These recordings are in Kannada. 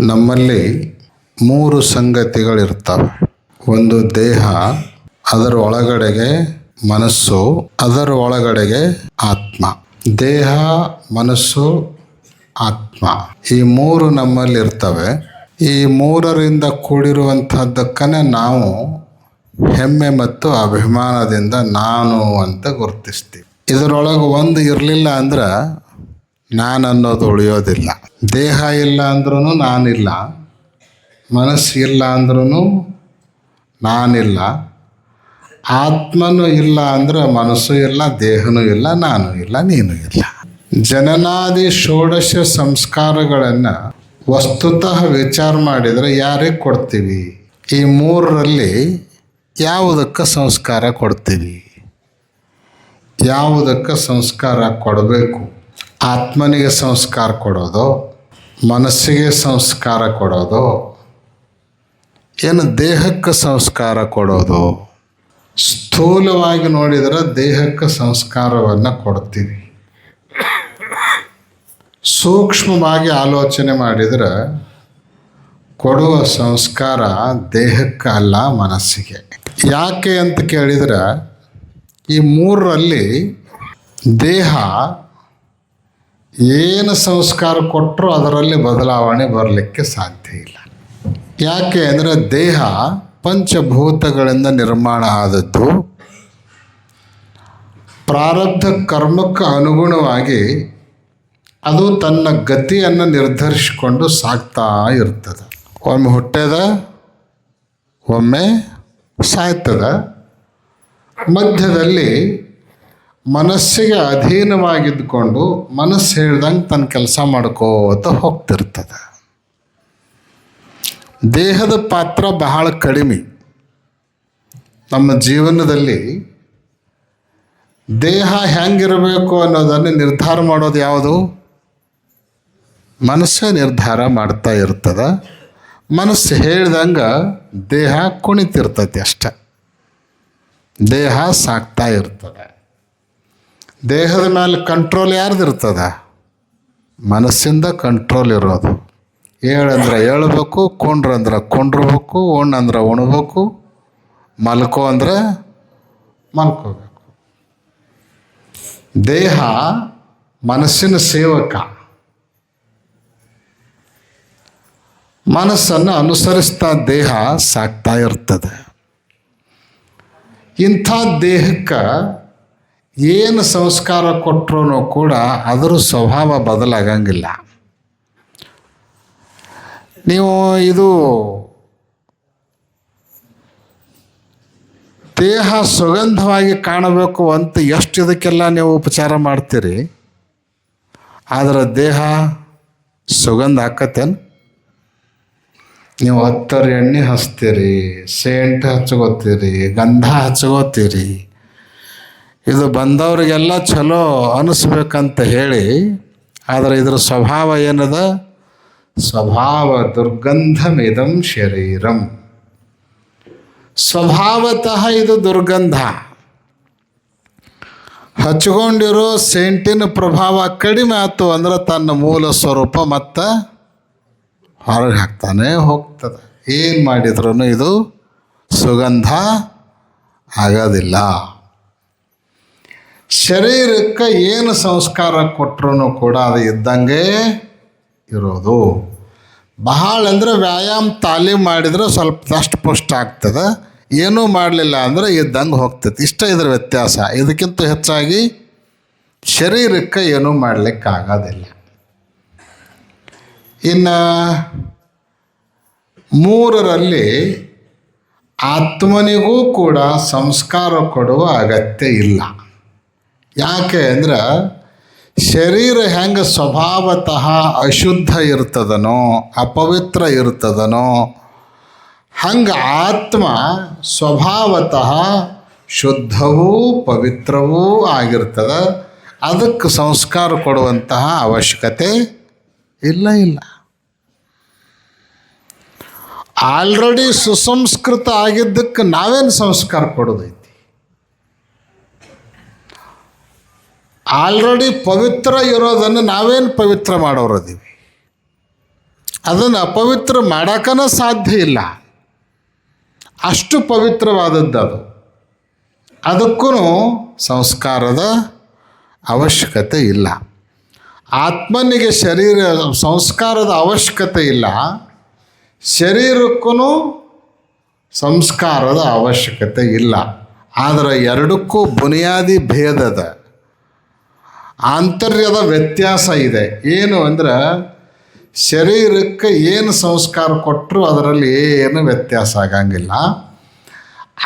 ನಮ್ಮಲ್ಲಿ ಮೂರು ಸಂಗತಿಗಳಿರ್ತವೆ. ಒಂದು ದೇಹ, ಅದರ ಒಳಗಡೆಗೆ ಮನಸ್ಸು, ಅದರ ಒಳಗಡೆಗೆ ಆತ್ಮ. ದೇಹ, ಮನಸ್ಸು, ಆತ್ಮ. ಈ ಮೂರು ನಮ್ಮಲ್ಲಿ ಇರ್ತವೆ. ಈ ಮೂರರಿಂದ ಕೂಡಿರುವಂಥದ್ದಕ್ಕನೇ ನಾವು ಹೆಮ್ಮೆ ಮತ್ತು ಅಭಿಮಾನದಿಂದ ನಾನು ಅಂತ ಗುರುತಿಸ್ತೀವಿ. ಇದರೊಳಗೆ ಒಂದು ಇರಲಿಲ್ಲ ಅಂದ್ರೆ ನಾನು ಅನ್ನೋದು ಉಳಿಯೋದಿಲ್ಲ. ದೇಹ ಇಲ್ಲ ಅಂದ್ರೂ ನಾನಿಲ್ಲ. ಮನಸ್ಸು ಇಲ್ಲ ಅಂದ್ರೂ ನಾನಿಲ್ಲ. ಆತ್ಮನೂ ಇಲ್ಲ ಅಂದ್ರೆ ಮನಸ್ಸು ಇಲ್ಲ, ದೇಹನೂ ಇಲ್ಲ, ನಾನು ಇಲ್ಲ, ನೀನು ಇಲ್ಲ. ಜನನಾದಿ ಷೋಡಶ ಸಂಸ್ಕಾರಗಳನ್ನು ವಸ್ತುತಃ ವಿಚಾರ ಮಾಡಿದರೆ ಯಾರಿಗೆ ಕೊಡ್ತೀವಿ? ಈ ಮೂರರಲ್ಲಿ ಯಾವುದಕ್ಕೆ ಸಂಸ್ಕಾರ ಕೊಡ್ತೀವಿ? ಯಾವುದಕ್ಕೆ ಸಂಸ್ಕಾರ ಕೊಡಬೇಕು? ಆತ್ಮನಿಗೆ ಸಂಸ್ಕಾರ ಕೊಡೋದು, ಮನಸ್ಸಿಗೆ ಸಂಸ್ಕಾರ ಕೊಡೋದು, ಏನು ದೇಹಕ್ಕೆ ಸಂಸ್ಕಾರ ಕೊಡೋದು? ಸ್ಥೂಲವಾಗಿ ನೋಡಿದರೆ ದೇಹಕ್ಕೆ ಸಂಸ್ಕಾರವನ್ನು ಕೊಡ್ತೀವಿ. ಸೂಕ್ಷ್ಮವಾಗಿ ಆಲೋಚನೆ ಮಾಡಿದರೆ ಕೊಡುವ ಸಂಸ್ಕಾರ ದೇಹಕ್ಕೆ ಅಲ್ಲ, ಮನಸ್ಸಿಗೆ. ಯಾಕೆ ಅಂತ ಕೇಳಿದರೆ, ಈ ಮೂರರಲ್ಲಿ ದೇಹ ಏನು ಸಂಸ್ಕಾರ ಕೊಟ್ಟರೂ ಅದರಲ್ಲಿ ಬದಲಾವಣೆ ಬರಲಿಕ್ಕೆ ಸಾಧ್ಯ ಇಲ್ಲ. ಯಾಕೆ ಅಂದರೆ ದೇಹ ಪಂಚಭೂತಗಳಿಂದ ನಿರ್ಮಾಣ ಆದದ್ದು ಪ್ರಾರಬ್ಧ ಕರ್ಮಕ್ಕೆ ಅನುಗುಣವಾಗಿ ಅದು ತನ್ನ ಗತಿಯನ್ನು ನಿರ್ಧರಿಸಿಕೊಂಡು ಸಾಗ್ತಾ ಇರ್ತದೆ. ಒಮ್ಮೆ ಹುಟ್ಟದ, ಒಮ್ಮೆ ಸಾಯ್ತದ. ಮಧ್ಯದಲ್ಲಿ ಮನಸ್ಸಿಗೆ ಅಧೀನವಾಗಿದ್ದುಕೊಂಡು ಮನಸ್ಸು ಹೇಳ್ದಂಗೆ ತನ್ನ ಕೆಲಸ ಮಾಡ್ಕೋತ ಹೋಗ್ತಿರ್ತದೆ. ದೇಹದ ಪಾತ್ರ ಬಹಳ ಕಡಿಮೆ. ನಮ್ಮ ಜೀವನದಲ್ಲಿ ದೇಹ ಹೆಂಗಿರಬೇಕು ಅನ್ನೋದನ್ನು ನಿರ್ಧಾರ ಮಾಡೋದು ಯಾವುದು? ಮನಸ್ಸು ನಿರ್ಧಾರ ಮಾಡ್ತಾ ಇರ್ತದ. ಮನಸ್ಸು ಹೇಳ್ದಂಗೆ ದೇಹ ಕುಣಿತಿರ್ತೈತಿ ಅಷ್ಟೆ. ದೇಹ ಸಾಕ್ತಾ ಇರ್ತದೆ. ದೇಹದ ಮೇಲೆ ಕಂಟ್ರೋಲ್ ಯಾರ್ದು ಇರ್ತದ? ಮನಸ್ಸಿಂದ ಕಂಟ್ರೋಲ್ ಇರೋದು. ಏಳಂದ್ರೆ ಹೇಳ್ಬೇಕು ಕೊಂಡ್ರಂದ್ರೆ ಕೊಂಡ್ರಬೇಕು ಉಣ್ಣಂದ್ರೆ ಉಣ್ಬೇಕು, ಮಲ್ಕೋ ಅಂದ್ರೆ ಮಲ್ಕೋಬೇಕು. ದೇಹ ಮನಸ್ಸಿನ ಸೇವಕ. ಮನಸ್ಸನ್ನು ಅನುಸರಿಸ್ತಾ ದೇಹ ಸಾಕ್ತಾ ಇರ್ತದೆ. ಇಂಥ ದೇಹಕ್ಕೆ ಏನು ಸಂಸ್ಕಾರ ಕೊಟ್ಟರು ಕೂಡ ಅದರ ಸ್ವಭಾವ ಬದಲಾಗಂಗಿಲ್ಲ. ನೀವು ಇದು ದೇಹ ಸುಗಂಧವಾಗಿ ಕಾಣಬೇಕು ಅಂತ ಎಷ್ಟು ಇದಕ್ಕೆಲ್ಲ ನೀವು ಉಪಚಾರ ಮಾಡ್ತೀರಿ? ಆದರೆ ದೇಹ ಸುಗಂಧ ಹಾಕತ್ತೇನು? ನೀವು ಹತ್ತರ ಎಣ್ಣೆ ಹಚ್ತೀರಿ, ಸೇಂಟ್ ಹಚ್ಕೋತೀರಿ, ಗಂಧ ಹಚ್ಕೋತೀರಿ ಇದು ಬಂದವರಿಗೆಲ್ಲ ಚಲೋ ಅನಿಸ್ಬೇಕಂತ ಹೇಳಿ, ಆದರೆ ಇದರ ಸ್ವಭಾವ ಏನದ? ಸ್ವಭಾವ ದುರ್ಗಂಧಮಿದಂ ಶರೀರಂ. ಸ್ವಭಾವತಃ ಇದು ದುರ್ಗಂಧ. ಹಚ್ಕೊಂಡಿರೋ ಸೆಂಟಿನ ಪ್ರಭಾವ ಕಡಿಮೆ ಆಯ್ತು ಅಂದ್ರೆ ತನ್ನ ಮೂಲ ಸ್ವರೂಪ ಮತ್ತು ಹೊರಗೆ ಹಾಕ್ತಾನೆ ಹೋಗ್ತದೆ. ಏನು ಮಾಡಿದ್ರೂ ಇದು ಸುಗಂಧ ಆಗೋದಿಲ್ಲ. ಶರೀರಕ್ಕೆ ಏನು ಸಂಸ್ಕಾರ ಕೊಟ್ಟರು ಕೂಡ ಅದು ಇದ್ದಂಗೆ ಇರೋದು. ಬಹಳ ಅಂದರೆ ವ್ಯಾಯಾಮ ತಾಲೀಮ್ ಮಾಡಿದ್ರೆ ಸ್ವಲ್ಪ ದಷ್ಟಪುಷ್ಟ ಆಗ್ತದೆ. ಏನೂ ಮಾಡಲಿಲ್ಲ ಅಂದರೆ ಇದ್ದಂಗೆ ಹೋಗ್ತೈತಿ. ಇಷ್ಟ ಇದ್ರ ವ್ಯತ್ಯಾಸ. ಇದಕ್ಕಿಂತ ಹೆಚ್ಚಾಗಿ ಶರೀರಕ್ಕೆ ಏನೂ ಮಾಡಲಿಕ್ಕಾಗೋದಿಲ್ಲ. ಇನ್ನು ಮೂರರಲ್ಲಿ ಆತ್ಮನಿಗೂ ಕೂಡ ಸಂಸ್ಕಾರ ಕೊಡುವ ಅಗತ್ಯ ಇಲ್ಲ. ಯಾಕೆ ಅಂದ್ರೆ ಶರೀರ ಹೆಂಗೆ ಸ್ವಭಾವತಃ ಅಶುದ್ಧ ಇರ್ತದನೋ, ಅಪವಿತ್ರ ಇರ್ತದನೋ, ಹಂಗೆ ಆತ್ಮ ಸ್ವಭಾವತಃ ಶುದ್ಧವೂ ಪವಿತ್ರವೂ ಆಗಿರ್ತದೆ. ಅದಕ್ಕೆ ಸಂಸ್ಕಾರ ಕೊಡುವಂತಹ ಅವಶ್ಯಕತೆ ಇಲ್ಲ ಇಲ್ಲ. ಆಲ್ರೆಡಿ ಸುಸಂಸ್ಕೃತ ಆಗಿದ್ದಕ್ಕೆ ನಾವೇನು ಸಂಸ್ಕಾರ ಕೊಡೋದೈತಿ? ಆಲ್ರೆಡಿ ಪವಿತ್ರ ಇರೋದನ್ನು ನಾವೇನು ಪವಿತ್ರ ಮಾಡೋರದೀವಿ? ಅದನ್ನು ಅಪವಿತ್ರ ಮಾಡೋಕ್ಕನ ಸಾಧ್ಯ ಇಲ್ಲ. ಅಷ್ಟು ಪವಿತ್ರವಾದದ್ದು ಅದು ಅದಕ್ಕೂ ಸಂಸ್ಕಾರದ ಅವಶ್ಯಕತೆ ಇಲ್ಲ. ಆತ್ಮನಿಗೆ ಶರೀರ, ಸಂಸ್ಕಾರದ ಅವಶ್ಯಕತೆ ಇಲ್ಲ. ಶರೀರಕ್ಕೂ ಸಂಸ್ಕಾರದ ಅವಶ್ಯಕತೆ ಇಲ್ಲ. ಆದರೆ ಎರಡಕ್ಕೂ ಬುನಿಯಾದಿ ಭೇದದ ಆಂತರ್ಯದ ವ್ಯತ್ಯಾಸ ಇದೆ. ಏನು ಅಂದ್ರೆ ಶರೀರಕ್ಕೆ ಏನು ಸಂಸ್ಕಾರ ಕೊಟ್ಟರು ಅದರಲ್ಲಿ ಏನು ವ್ಯತ್ಯಾಸ ಆಗಂಗಿಲ್ಲ.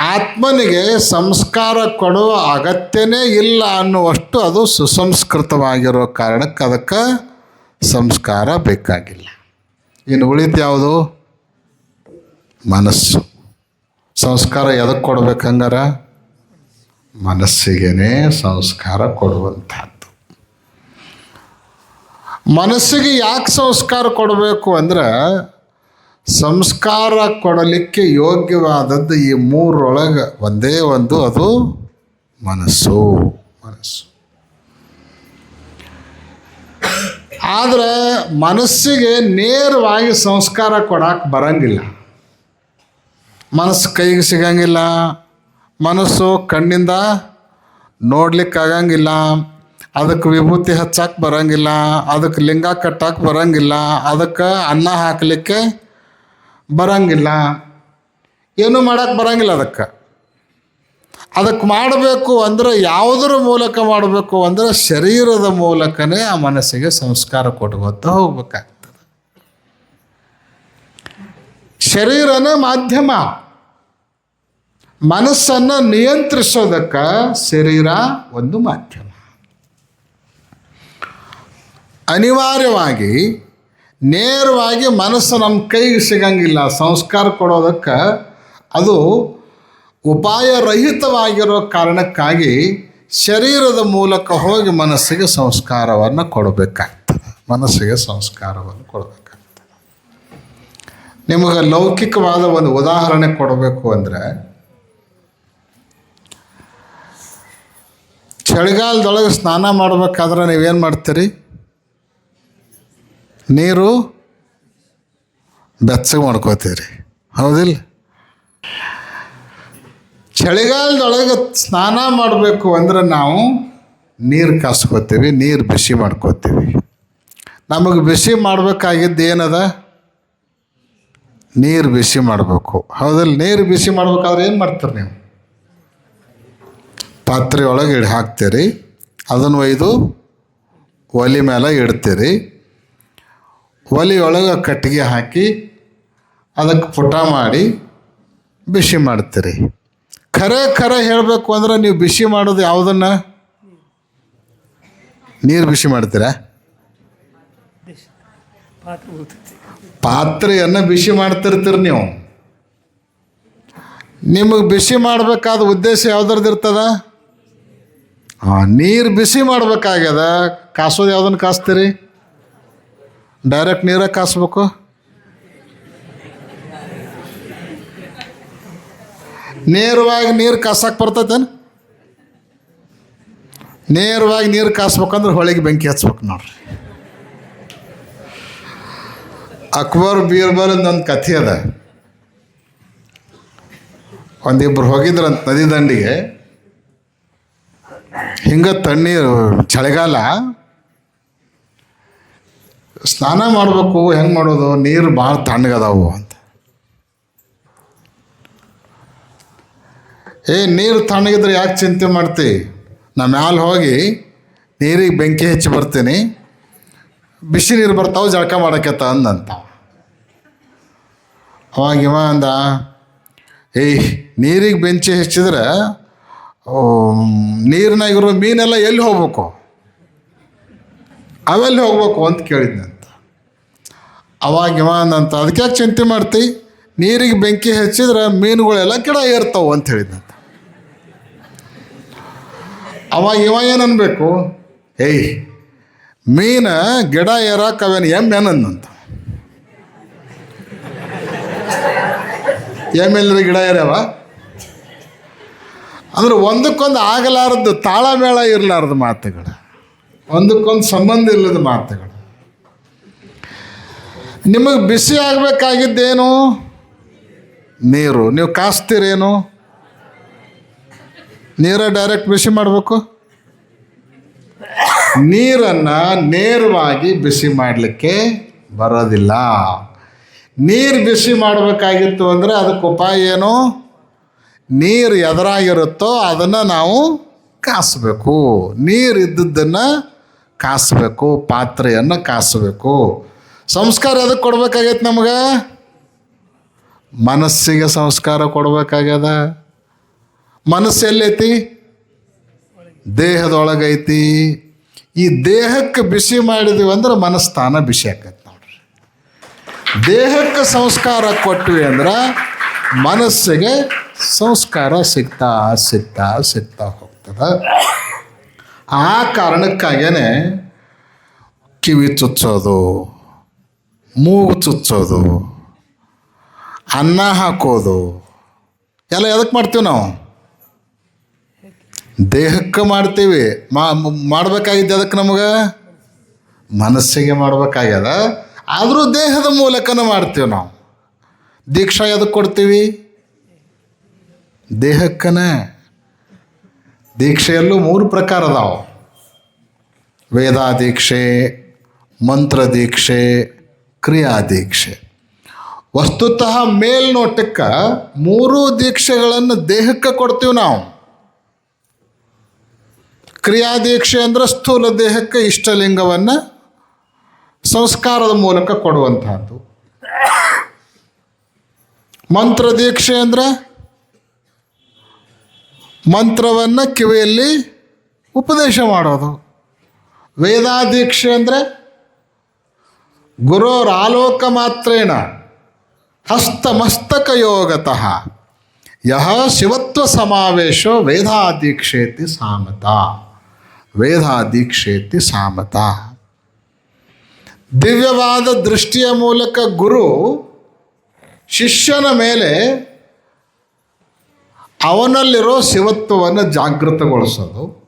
ಆತ್ಮನಿಗೆ ಸಂಸ್ಕಾರ ಕೊಡುವ ಅಗತ್ಯನೇ ಇಲ್ಲ ಅನ್ನುವಷ್ಟು ಅದು ಸುಸಂಸ್ಕೃತವಾಗಿರೋ ಕಾರಣಕ್ಕೆ ಅದಕ್ಕೆ ಸಂಸ್ಕಾರ ಬೇಕಾಗಿಲ್ಲ. ಇನ್ನು ಉಳಿತು ಯಾವುದು? ಮನಸ್ಸು. ಸಂಸ್ಕಾರ ಎದಕ್ಕೆ ಕೊಡ್ಬೇಕಂಗಾರ? ಮನಸ್ಸಿಗೆ ಸಂಸ್ಕಾರ ಕೊಡುವಂಥದ್ದು. ಮನಸ್ಸಿಗೆ ಯಾಕೆ ಸಂಸ್ಕಾರ ಕೊಡಬೇಕು ಅಂದ್ರೆ ಸಂಸ್ಕಾರ ಕೊಡಲಿಕ್ಕೆ ಯೋಗ್ಯವಾದದ್ದು ಈ ಮೂರೊಳಗೆ ಒಂದೇ ಒಂದು ಅದು ಮನಸ್ಸು. ಮನಸ್ಸು. ಆದರೆ ಮನಸ್ಸಿಗೆ ನೇರವಾಗಿ ಸಂಸ್ಕಾರ ಕೊಡಕ್ಕೆ ಬರಂಗಿಲ್ಲ. ಮನಸ್ಸು ಕೈಗೆ ಸಿಗಂಗಿಲ್ಲ. ಮನಸ್ಸು ಕಣ್ಣಿಂದ ನೋಡ್ಲಿಕ್ಕೆ ಆಗಂಗಿಲ್ಲ ಅದಕ್ಕೆ ವಿಭೂತಿ ಹಚ್ಚಕ್ಕೆ ಬರಂಗಿಲ್ಲ, ಅದಕ್ಕೆ ಲಿಂಗ ಕಟ್ಟಕ್ಕೆ ಬರಂಗಿಲ್ಲ, ಅದಕ್ಕೆ ಅನ್ನ ಹಾಕಲಿಕ್ಕೆ ಬರಂಗಿಲ್ಲ. ಏನೂ ಮಾಡಕ್ಕೆ ಬರಂಗಿಲ್ಲ ಅದಕ್ಕೆ. ಅದಕ್ಕೆ ಮಾಡಬೇಕು ಅಂದರೆ ಯಾವುದರ ಮೂಲಕ ಮಾಡಬೇಕು ಅಂದರೆ ಶರೀರದ ಮೂಲಕನೇ ಆ ಮನಸ್ಸಿಗೆ ಸಂಸ್ಕಾರ ಕೊಟ್ಕೊತ ಹೋಗ್ಬೇಕಾಗ್ತದೆ. ಶರೀರನೇ ಮಾಧ್ಯಮ. ಮನಸ್ಸನ್ನು ನಿಯಂತ್ರಿಸೋದಕ್ಕೆ ಶರೀರ ಒಂದು ಮಾಧ್ಯಮ. ಅನಿವಾರ್ಯವಾಗಿ, ನೇರವಾಗಿ ಮನಸ್ಸು ನಮ್ಮ ಕೈಗೆ ಸಿಗಂಗಿಲ್ಲ, ಸಂಸ್ಕಾರ ಕೊಡೋದಕ್ಕೆ ಅದು ಉಪಾಯರಹಿತವಾಗಿರೋ ಕಾರಣಕ್ಕಾಗಿ ಶರೀರದ ಮೂಲಕ ಹೋಗಿ ಮನಸ್ಸಿಗೆ ಸಂಸ್ಕಾರವನ್ನು ಕೊಡಬೇಕಾಗ್ತದೆ. ಮನಸ್ಸಿಗೆ ಸಂಸ್ಕಾರವನ್ನು ಕೊಡಬೇಕಾಗ್ತದೆ. ನಿಮಗೆ ಲೌಕಿಕವಾದ ಒಂದು ಉದಾಹರಣೆ ಕೊಡಬೇಕು ಅಂದರೆ, ಚಳಿಗಾಲದೊಳಗೆ ಸ್ನಾನ ಮಾಡಬೇಕಾದ್ರೆ ನೀವೇನು ಮಾಡ್ತೀರಿ? ನೀರು ಬೆಚ್ಚಗೆ ಮಾಡ್ಕೋತೀರಿ. ಹೌದಿಲ್ಲ? ಚಳಿಗಾಲದೊಳಗೆ ಸ್ನಾನ ಮಾಡಬೇಕು ಅಂದ್ರೆ ನಾವು ನೀರು ಕಾಸ್ಕೋತೀವಿ, ನೀರು ಬಿಸಿ ಮಾಡ್ಕೋತೀವಿ. ನಮಗೆ ಬಿಸಿ ಮಾಡಬೇಕಾಗಿದ್ದು ಏನದ? ನೀರು ಬಿಸಿ ಮಾಡಬೇಕು. ಹೌದಲ್ಲ? ನೀರು ಬಿಸಿ ಮಾಡ್ಬೇಕಾದ್ರೆ ಏನು ಮಾಡ್ತೀರಿ ನೀವು? ಪಾತ್ರೆ ಒಳಗೆ ಇಡ್ ಹಾಕ್ತೀರಿ ಅದನ್ನು ಒಯ್ದು ಒಲೆ ಮೇಲೆ ಇಡ್ತೀರಿ. ಒಲೆ ಒಳಗೆ ಕಟ್ಟಿಗೆ ಹಾಕಿ ಅದಕ್ಕೆ ಪುಟ ಮಾಡಿ ಬಿಸಿ ಮಾಡ್ತೀರಿ. ಖರೆ ಖರೆ ಹೇಳಬೇಕು ಅಂದ್ರೆ ನೀವು ಬಿಸಿ ಮಾಡೋದು ಯಾವುದನ್ನು? ನೀರು ಬಿಸಿ ಮಾಡ್ತೀರಾ? ಪಾತ್ರೆಯನ್ನು ಬಿಸಿ ಮಾಡ್ತಿರ್ತೀರಿ ನೀವು. ನಿಮಗೆ ಬಿಸಿ ಮಾಡಬೇಕಾದ ಉದ್ದೇಶ ಯಾವ್ದ್ರದ್ದು ಇರ್ತದ? ಹಾಂ ನೀರು ಬಿಸಿ ಮಾಡಬೇಕಾಗ್ಯದ. ಕಾಸೋದು ಯಾವ್ದನ್ನು ಕಾಸ್ತೀರಿ? ಡೈರೆಕ್ಟ್ ನೀರಾಗ ಕಾಸ್ಬೇಕು? ನೇರವಾಗಿ ನೀರು ಕಾಸಕ್ಕೆ ಬರ್ತೈತೇನು? ನೇರವಾಗಿ ನೀರು ಕಾಸ್ಬೇಕಂದ್ರೆ ಹೊಳಿಗೆ ಬೆಂಕಿ ಹಚ್ಬೇಕು ನೋಡ್ರಿ. ಅಕ್ಬರ್ ಬೀರ್ಬಲ್ ಒಂದು ಕಥೆ ಅದ. ಒಂದಿಬ್ರು ಹೋಗಿದ್ರಂತ ನದಿ ದಂಡಿಗೆ. ಹಿಂಗೆ ತಣ್ಣೀರು, ಚಳಿಗಾಲ ಸ್ನಾನ ಮಾಡಬೇಕು, ಹೆಂಗೆ ಮಾಡೋದು? ನೀರು ಭಾಳ ತಣ್ಣಗದಾವು ಅಂತ. ಏ, ನೀರು ತಣ್ಣಗಿದ್ರೆ ಯಾಕೆ ಚಿಂತೆ ಮಾಡ್ತಿ? ನಾ ಮ್ಯಾಲೆ ಹೋಗಿ ನೀರಿಗೆ ಬೆಂಕಿ ಹೆಚ್ಚಿ ಬರ್ತೀನಿ. ಬಿಸಿ ನೀರು ಬರ್ತಾವೆ, ಜಳಕ ಮಾಡಕತ್ತ ಅಂದಂತ. ಅವಾಗ ಇವ ಅಂದ ಏಯ್ ನೀರಿಗೆ ಬೆಂಚಿ ಹೆಚ್ಚಿದ್ರೆ ನೀರಿನಾಗಿರೋ ಮೀನೆಲ್ಲ ಎಲ್ಲಿ ಹೋಗ್ಬೇಕು? ಅವೆಲ್ಲಿ ಹೋಗ್ಬೇಕು? ಅಂತ ಕೇಳಿದ್ನಂತ. ಅವಾಗ ಅಂತ ಅದಕ್ಕೆ ಯಾಕೆ ಚಿಂತೆ ಮಾಡ್ತಿ? ನೀರಿಗೆ ಬೆಂಕಿ ಹಚ್ಚಿದ್ರೆ ಮೀನುಗಳೆಲ್ಲ ಗಿಡ ಏರ್ತಾವೆ ಅಂತ ಹೇಳಿದಂತ ಅವಾಗ ಇವ ಏನನ್ಬೇಕು ಏಯ್, ಮೀನ ಗಿಡ ಏರಾಕ ಅವೇನು ಎಂ ಎಮ್ಮೆಲ್ಲರ ಗಿಡ ಏರ್ಯಾವ? ಅಂದ್ರೆ ಒಂದಕ್ಕೊಂದು ಆಗಲಾರದ್ದು ತಾಳಮೇಳ ಇರಲಾರ್ದು ಮಾತುಗಳು. ಒಂದಕ್ಕೊಂದು ಸಂಬಂಧ ಇಲ್ಲದ ಮಾತುಗಳು. ನಿಮಗೆ ಬಿಸಿ ಆಗಬೇಕಾಗಿದ್ದೇನು? ನೀರು. ನೀವು ಕಾಸ್ತೀರೇನು? ನೀರ ಡೈರೆಕ್ಟ್ ಬಿಸಿ ಮಾಡಬೇಕು? ನೀರನ್ನು ನೇರವಾಗಿ ಬಿಸಿ ಮಾಡಲಿಕ್ಕೆ ಬರೋದಿಲ್ಲ. ನೀರು ಬಿಸಿ ಮಾಡಬೇಕಾಗಿತ್ತು ಅಂದರೆ ಅದಕ್ಕೆ ಉಪಾಯ ಏನು? ನೀರು ಎದುರಾಗಿರುತ್ತೋ ಅದನ್ನು ನಾವು ಕಾಸಬೇಕು. ನೀರು ಇದ್ದದ್ದನ್ನು ಕಾಸಬೇಕು, ಪಾತ್ರೆಯನ್ನು ಕಾಸಬೇಕು. ಸಂಸ್ಕಾರ ಅದಕ್ಕೆ ಕೊಡ್ಬೇಕಾಗೈತೆ ನಮಗೆ? ಮನಸ್ಸಿಗೆ ಸಂಸ್ಕಾರ ಕೊಡ್ಬೇಕಾಗ್ಯದ. ಮನಸ್ಸು ಎಲ್ಲೈತಿ? ದೇಹದೊಳಗೈತಿ. ಈ ದೇಹಕ್ಕೆ ಬಿಸಿ ಮಾಡಿದ್ವಿ ಅಂದ್ರೆ ಮನಸ್ಥಾನ ಬಿಸಿ ಆಕೈತಿ ನೋಡ್ರಿ. ದೇಹಕ್ಕೆ ಸಂಸ್ಕಾರ ಕೊಟ್ವಿ ಅಂದ್ರೆ ಮನಸ್ಸಿಗೆ ಸಂಸ್ಕಾರ ಸಿಗ್ತಾ ಸಿಗ್ತಾ ಸಿಗ್ತಾ ಹೋಗ್ತದ. ಆ ಕಾರಣಕ್ಕಾಗೇನೆ ಕಿವಿ ಚುಚ್ಚೋದು ಮೂಗು ಚುಚ್ಚೋದು, ಅನ್ನ ಹಾಕೋದು. ಎಲ್ಲ ಎದಕ್ಕೆ ಮಾಡ್ತೀವಿ ನಾವು? ದೇಹಕ್ಕೆ ಮಾಡ್ತೀವಿ. ಮಾಡ್ಬೇಕಾಗಿದ್ದು ಅದಕ್ಕೆ ನಮಗೆ? ಮನಸ್ಸಿಗೆ ಮಾಡಬೇಕಾಗ್ಯದ. ಆದರೂ ದೇಹದ ಮೂಲಕನೂ ಮಾಡ್ತೀವಿ ನಾವು. ದೀಕ್ಷಾ ಎದಕ್ಕೆ ಕೊಡ್ತೀವಿ? ದೇಹಕ್ಕನ. ದೀಕ್ಷೆಯಲ್ಲೂ ಮೂರು ಪ್ರಕಾರ ಅದಾವ. ವೇದಾ ದೀಕ್ಷೆ ಮಂತ್ರ ದೀಕ್ಷೆ ಕ್ರಿಯಾ ದೀಕ್ಷೆ ವಸ್ತುತಃ ಮೇಲ್ನೋಟಕ್ಕೆ ಮೂರೂ ದೀಕ್ಷೆಗಳನ್ನು ದೇಹಕ್ಕೆ ಕೊಡ್ತೀವಿ ನಾವು. ಕ್ರಿಯಾದೀಕ್ಷೆ ಅಂದ್ರೆ ಸ್ಥೂಲ ದೇಹಕ್ಕೆ ಇಷ್ಟಲಿಂಗವನ್ನು ಸಂಸ್ಕಾರದ ಮೂಲಕ ಕೊಡುವಂತಹದ್ದು. ಮಂತ್ರ ದೀಕ್ಷೆ ಅಂದ್ರೆ ಮಂತ್ರವನ್ನು ಕಿವಿಯಲ್ಲಿ ಉಪದೇಶ ಮಾಡೋದು. ವೇದಾದೀಕ್ಷೆ ಅಂದರೆ ಗುರೋರ್ ಆಲೋಕ ಮಾತ್ರೇಣ ಹಸ್ತಮಸ್ತಕಯೋಗತಃ. ಯಹ ಶಿವತ್ವ ಸಮಾವೇಶೋ ವೇದಾದೀಕ್ಷೇತಿ ಸಾಮತ. ವೇದಾದೀಕ್ಷೇತಿ ಸಾಮತ. ದಿವ್ಯವಾದ ದೃಷ್ಟಿಯ ಮೂಲಕ ಗುರು ಶಿಷ್ಯನ ಮೇಲೆ ಅವನಲ್ಲಿರೋ ಶಿವತ್ವವನ್ನು ಜಾಗೃತಗೊಳಿಸೋದು.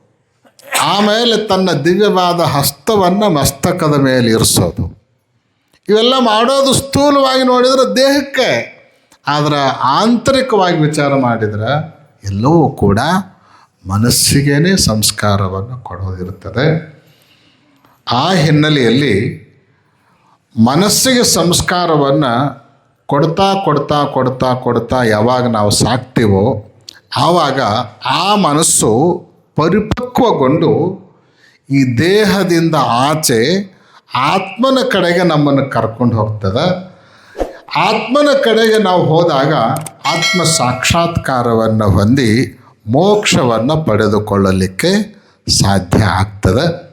ಆಮೇಲೆ ತನ್ನ ದಿವ್ಯವಾದ ಹಸ್ತವನ್ನು ಮಸ್ತಕದ ಮೇಲೆ ಇರಿಸೋದು. ಇವೆಲ್ಲ ಮಾಡೋದು ಸ್ಥೂಲವಾಗಿ ನೋಡಿದರೆ ದೇಹಕ್ಕೆ. ಆದರೆ ಆಂತರಿಕವಾಗಿ ವಿಚಾರ ಮಾಡಿದರೆ ಎಲ್ಲವೂ ಕೂಡ ಮನಸ್ಸಿಗೇ ಸಂಸ್ಕಾರವನ್ನು ಕೊಡೋದಿರುತ್ತದೆ. ಆ ಹಿನ್ನೆಲೆಯಲ್ಲಿ ಮನಸ್ಸಿಗೆ ಸಂಸ್ಕಾರವನ್ನು ಕೊಡ್ತಾ ಕೊಡ್ತಾ ಕೊಡ್ತಾ ಕೊಡ್ತಾ ಯಾವಾಗ ನಾವು ಸಾಕ್ತೀವೋ ಆವಾಗ ಆ ಮನಸ್ಸು ಪರಿಪಕ್ವಗೊಂಡು ಈ ದೇಹದಿಂದ ಆಚೆ ಆತ್ಮನ ಕಡೆಗೆ ನಮ್ಮನ್ನು ಕರ್ಕೊಂಡು ಹೋಗ್ತದೆ. ಆತ್ಮನ ಕಡೆಗೆ ನಾವು ಹೋದಾಗ ಆತ್ಮ ಸಾಕ್ಷಾತ್ಕಾರವನ್ನು ಹೊಂದಿ ಮೋಕ್ಷವನ್ನು ಪಡೆದುಕೊಳ್ಳಲಿಕ್ಕೆ ಸಾಧ್ಯ ಆಗ್ತದೆ.